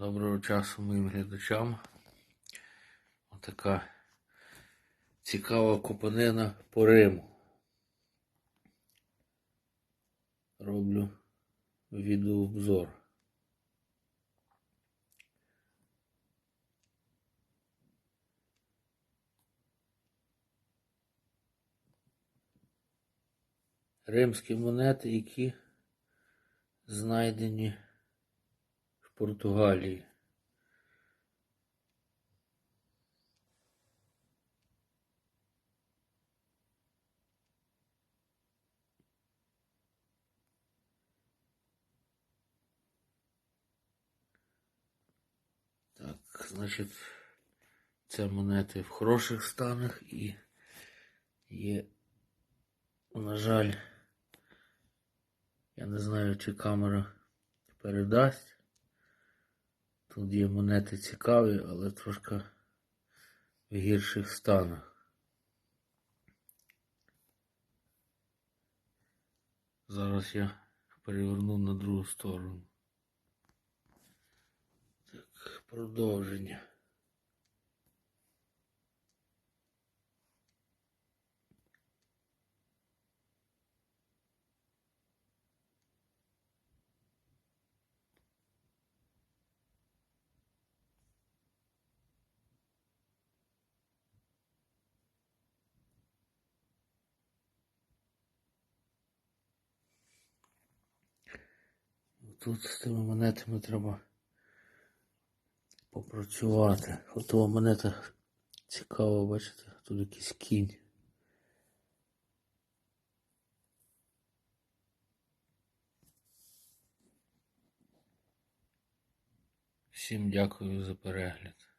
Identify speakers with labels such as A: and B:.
A: Доброго часу моїм глядачам. Отака цікава купанина по Риму. Роблю відеообзор. Римські монети, які знайдені Португалії. Так, значить, це монети в хороших станах і є, на жаль, я не знаю, чи камера передасть. Тут є монети цікаві, але трошки в гірших станах. Зараз я переверну на другу сторону. Так, продовження. Тут з тими монетами треба попрацювати. Готова монета цікава, бачите, тут якийсь кінь. Всім дякую за перегляд.